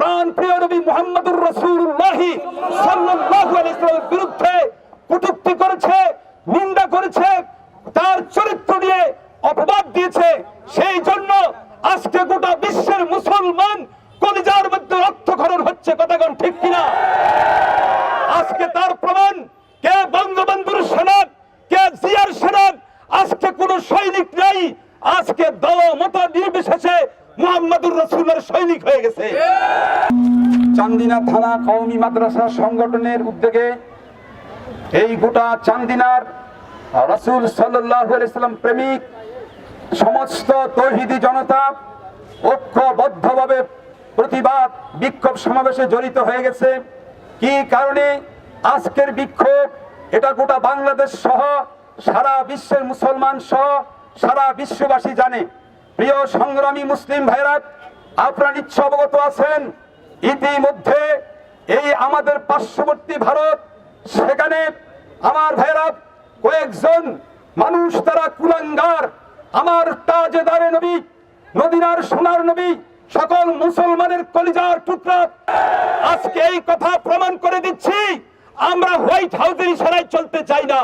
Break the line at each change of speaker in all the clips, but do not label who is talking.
প্রাণ প্রিয় নবী মুহাম্মদুর রাসূলুল্লাহি সাল্লাল্লাহু আলাইহি ওয়াসাল্লামের বিরুদ্ধে কটূক্তি করেছে, নিন্দা করেছে, তার চরিত্র নিয়ে অপবাদ দিয়েছে। সেই জন্য আজকে গোটা বিশ্বের মুসলমান কলিজার মধ্যে রক্তক্ষরণ হচ্ছে কথাগণ ঠিক কিনা? আজকে তার প্রমাণ, কে বঙ্গবন্ধুর সেনাক কে জিয়ার সেনাক আজকে কোন সৈনিক নাই, আজকে দল মত নির্বিশেষে মুহাম্মদুর রসুলের সৈনিক হয়ে গেছে। চান্দিনা থানা কওমি মাদ্রাসা সংগঠনের উদ্যোগে এই গোটা চান্দিনার রসুল সাল্লাম প্রেমিক, সমস্ত তৌহিদি জনতা ঐক্যবদ্ধভাবে প্রতিবাদ বিক্ষোভ সমাবেশে জড়িত হয়ে গেছে। কি কারণে? আজকের বিক্ষোভ, এটা গোটা বাংলাদেশ সহ সারা বিশ্বের মুসলমান সহ সারা বিশ্ববাসী জানে। প্রিয় সংগ্রামী মুসলিম ভাইরা, আপনারা নিশ্চয় অবগত আছেন। ইতিমধ্যে এই আমাদের পার্শ্ববর্তী ভারত, সেখানে আমার ভাইরা, কয়েকজন মানুষ তারা কুলাঙ্গার। আমার তাজেদারে নবী, নদিনার সোনার নবী, সকল মুসলমানের কলিজার টুকরা। আজকে এই কথা প্রমাণ করে দিচ্ছি, আমরা হোয়াইট হাউসের ইশারায় চলতে চাই না।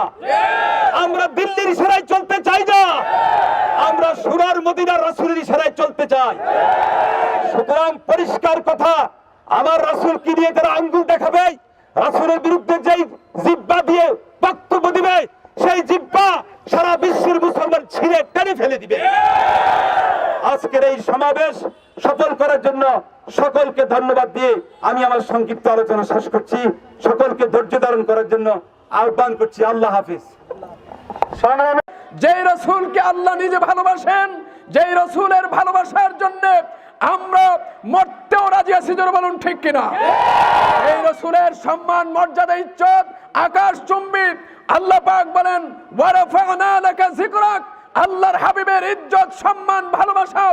আমরা দিল্লির ইশারায় চলতে চাই মদিনার রাসূলের ইশারায় চলতে চাই সুতরাং পরিষ্কার কথা, আমার রাসূল কি দিয়ে তারা আঙ্গুল দেখাবে? রাসূলের বিরুদ্ধে যেই জিব্বা দিয়ে বক্তব্য দিবে, সেই জিব্বা সারা বিশ্বের মুসলমান ছিঁড়ে টেনে ফেলে দিবে। আজকের এই সমাবেশ সফল করার জন্য সকলকে ধন্যবাদ দিয়ে আমি আমার সংক্ষিপ্ত আলোচনা শেষ করছি। সকলকে ধৈর্য ধারণ করার জন্য আহ্বান করছি, আল্লাহ হাফিজ।
যেই রসুলকে আল্লাহ নিজে ভালোবাসেন যেই রসুলের ভালোবাসার জন্য আমরা মরতেও রাজি আছি, জোরে বলুন ঠিক কিনা? এই রসুলের সম্মান, মর্যাদা, ইজ্জত, আকাশ চুম্বি, আল্লাহ পাক বলেন ওয়ারাফানা লাকা যিকরাক আল্লাহর হাবিবের ইজ্জত, সম্মান, ভালোবাসা,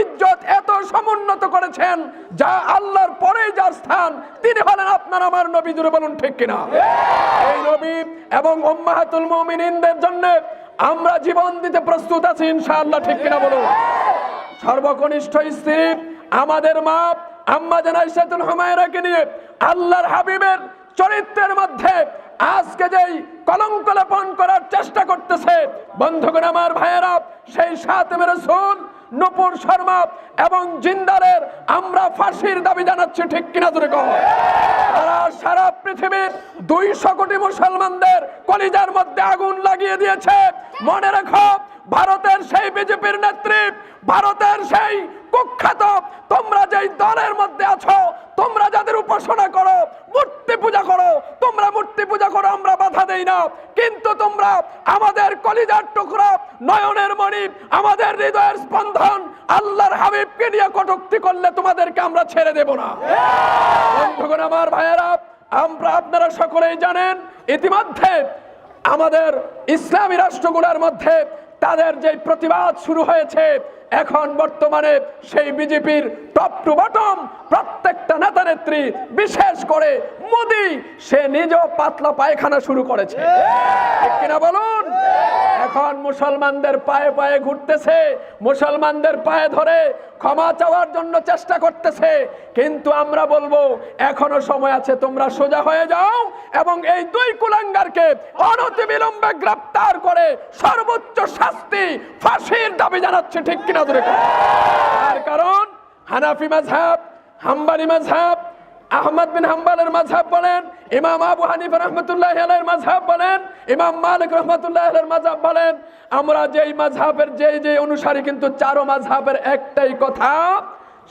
ইজ্জত এত সমুন্নত করেছেন, যা আল্লাহর পরেই যার স্থান, তিনি হলেন আপনার আমার নবী জুড়ে বলুন ঠিক কিনা? এই নবী এবং উম্মাহাতুল মুমিনিনদের জন্য আমরা জীবন দিতে প্রস্তুত আছি, ইনশাআল্লাহ, ঠিক কিনা বলুন? সর্বকনিষ্ঠ স্ত্রী, আমাদের মা, আম্মা জানাইসাতুল হুমায়রাকে নিয়ে আল্লাহর হাবিবের চরিত্রের মধ্যে আজকে যেই কলঙ্ক লেপন করার চেষ্টা করতেছে, বন্ধুগণ আমার ভাইয়েরা, সেই সাতেম রসুল, নূপুর শর্মা এবং জিন্দারের আমরা ফাঁসির দাবি জানাচ্ছি, ঠিক কিনা ধরে কহ তারা পৃথিবীর দুইশো কোটি মুসলমানদের কলিজার মধ্যে আগুন লাগিয়ে দিয়েছে। মনে রেখো, ভারতের সেই বিজেপির নেত্রী, ভারতের সেই কুখ্যাত, তোমরা যেই দলের মধ্যে আছো, তোমরা যাদের উপাসনা করো, মূর্তি পূজা করো, তোমরা মূর্তি পূজা করো, আমরা বাধা দেই না। কিন্তু তোমরা আমাদের কলিজার টুকরা, নয়নের মণি, আমাদের হৃদয়ের স্পন্দন, আল্লাহর হাবিবকে নিয়ে কটুক্তি করলে তোমাদেরকে আমরা ছেড়ে দেব না। বন্ধুগণ, আমার ভাইয়েরা আমরা আপনারা সকলেই জানেন, ইতিমধ্যে আমাদের ইসলামী রাষ্ট্রগুলোর মধ্যে তাদের যে প্রতিবাদ শুরু হয়েছে, এখন বর্তমানে সেই বিজেপির টপ টু বটম প্রত্যেকটা নেতা নেত্রী, বিশেষ করে মোদি, সে নিজেও পাতলা পায়খানা শুরু করেছে। কিনা বলুন? এখন মুসলমানদের পায়ে পায়ে ঘুরতেছে, মুসলমানদের পায়ে ধরে ক্ষমা চাওয়ার জন্য চেষ্টা করতেছে। কিন্তু আমরা বলব, এখনও সময় আছে, তোমরা সোজা হয়ে যাও এবং এই দুই কুলাঙ্গারকে অনতি বিলম্বে গ্রেপ্তার করে সর্বোচ্চ শাস্তি ফাঁসির দাবি জানাচ্ছে, ঠিক কিনা দূরে কারণ হানাফি মাঝহাব হাম্বালি মাঝহাব আহমদ বিন হাম্বালের মাঝহাব বলেন, ইমাম আবু হানিফ রহমতুল্লাহ আলাইহির মাঝহাব বলেন, ইমাম মালিক রহমতুল্লাহ আলাইহির মাঝহাব বলেন, আমরা যেই মাঝহাবের যেই যেই অনুসারী কিন্তু চারো মাঝহাবের একটাই কথা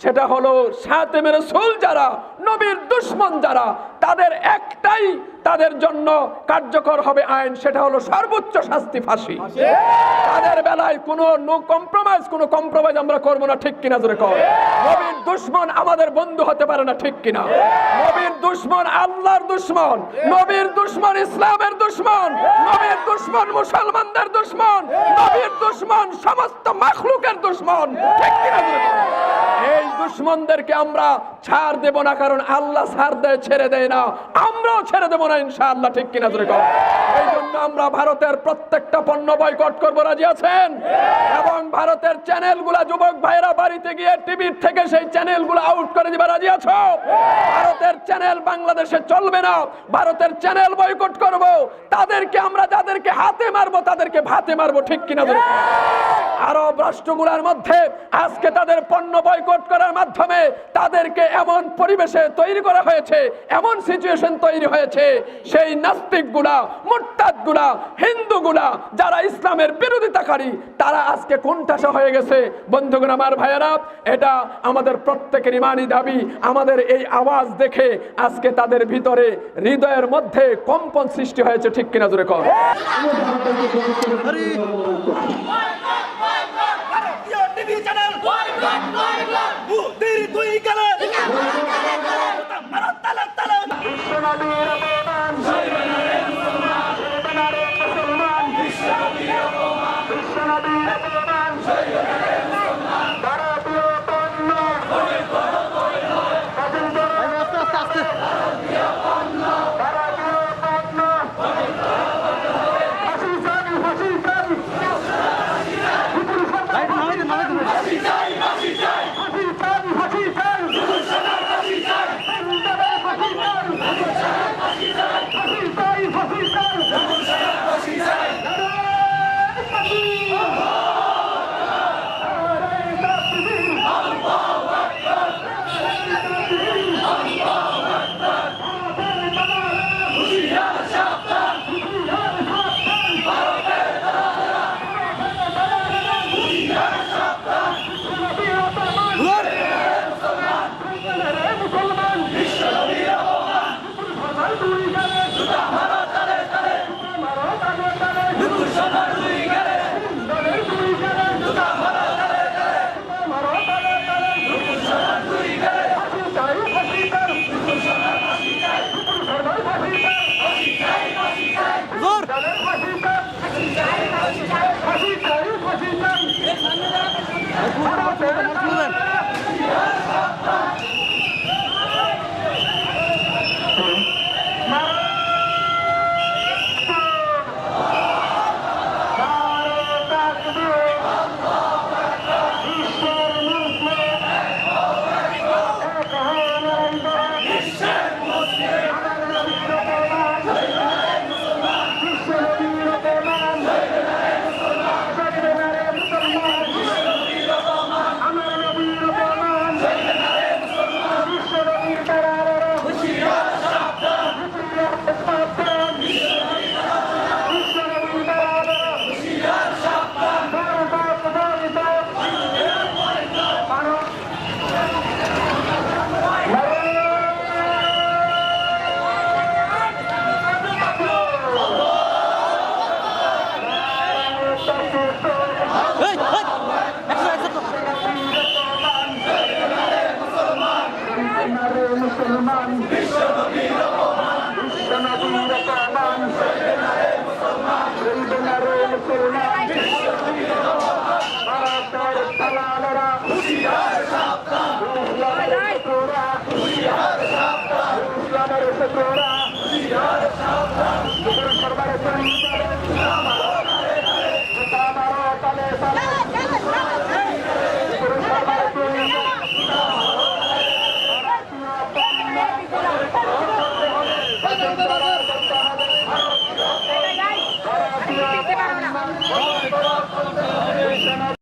সেটা হলো সাতেমের রসুল যারা, নবীর দুশ্মন যারা, তাদের একটাই তাদের জন্য কার্যকর হবে আইন, সেটা হলো সর্বোচ্চ শাস্তি ফাঁসি। তাদের বেলায় কোনো নো কম্প্রোমাইজ কোনো কম্প্রোমাইজ আমরা করব না, ঠিক কিনা জোরে কর নবীর দুশ্মন আমাদের বন্ধু হতে পারে না, ঠিক কিনা? নবীর দুশ্মন আল্লাহর দুশ্মন, নবীর দুশ্মন ইসলামের দুশ্মন, নবীর দুশ্মন মুসলমানদের দুশ্মন, নবীর দুশ্মন সমস্ত মাখলুকের দুশ্মন, ঠিক কিনা জোরে? এই দুশ্মনদেরকে আমরা ছাড় দেব না, কারণ আল্লাহ ছাড় দেয়, ছেড়ে দেয় না। আমরাও ছেড়ে দেবো না, ইনশাআল্লাহ, ঠিক কিনা জোরে কর এই জন্য আমরা ভারতের প্রত্যেকটা পণ্য বয়কট করব, রাজি আছেন? এবং ভারতের চ্যানেলগুলা, যুবক ভাইরা বাড়িতে গিয়ে টিভির থেকে সেই চ্যানেলগুলো আউট করে দিবা, রাজি আছো? ভারতের চ্যানেল বাংলাদেশে চলবে না। ভারতের চ্যানেল বয়কট করব। তাদেরকে আমরা যাদেরকে হাতে মারবো, তাদেরকে ভাতে মারবো, ঠিক কিনা বলুন? আরব রাষ্ট্রগুলোর মধ্যে আজকে তাদের পণ্য বয়কট করার মাধ্যমে তাদেরকে এমন পরিবেশে তৈরি করা হয়েছে, এমন সিচুয়েশন তৈরি হয়েছে, সেই নাস্তিকগুলা, মুরতাদগুলা, হিন্দুগুলা, যারা ইসলামের বিরোধিতাকারী, তারা আজকে কোনটাসা হয়ে গেছে। বন্ধুগণ আমার ভাইয়েরা, এটা আমাদের প্রত্যেকের ইমানি দাবি, আমাদের এই আওয়াজ দেখে আজকে তাদের ভিতরে হৃদয়ের মধ্যে কম্পন সৃষ্টি হয়েছে, ঠিক কিনা জোরে কর
মুসলমান বিশ্ব নবীর অপমান বিশ্ব নবীর অপমান মুসলমান। বিশ্বনবীর অপমান
মুসলমান।